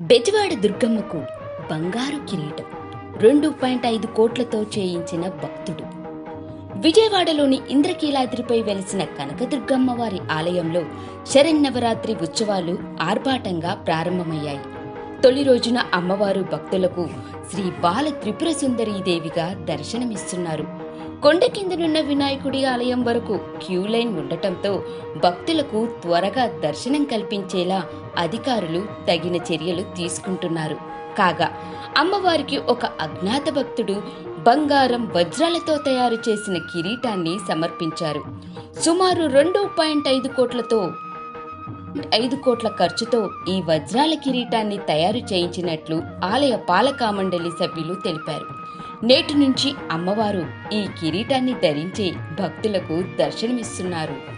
బెజవాడ దుర్గమ్మకు బంగారు కిరీటం రెండు పాయింట్ ఐదు కోట్లతో చేయించిన భక్తుడు. విజయవాడలోని ఇంద్రకీలాద్రిపై వెలిసిన కనకదుర్గమ్మ వారి ఆలయంలో శరన్నవరాత్రి ఉత్సవాలు ఆర్భాటంగా ప్రారంభమయ్యాయి. తొలి రోజున అమ్మవారు భక్తులకు శ్రీ బాల త్రిపుర దేవిగా దర్శనమిస్తున్నారు. కొండ కిందనున్న వినాయకుడి ఆలయం వరకు క్యూ లైన్ ఉండటంతో భక్తులకు త్వరగా దర్శనం కల్పించేలా అధికారులు తగిన చర్యలు తీసుకుంటున్నారు. కాగా అమ్మవారికి ఒక అజ్ఞాత భక్తుడు బంగారం వజ్రాలతో తయారు చేసిన కిరీటాన్ని సమర్పించారు. సుమారు రెండు పాయింట్ ఐదు కోట్లతో ఐదు కోట్ల ఖర్చుతో ఈ వజ్రాల కిరీటాన్ని తయారు చేయించినట్లు ఆలయ పాలకా మండలి సభ్యులు తెలిపారు. నేటి నుంచి అమ్మవారు ఈ కిరీటాన్ని ధరించి భక్తులకు దర్శనమిస్తున్నారు.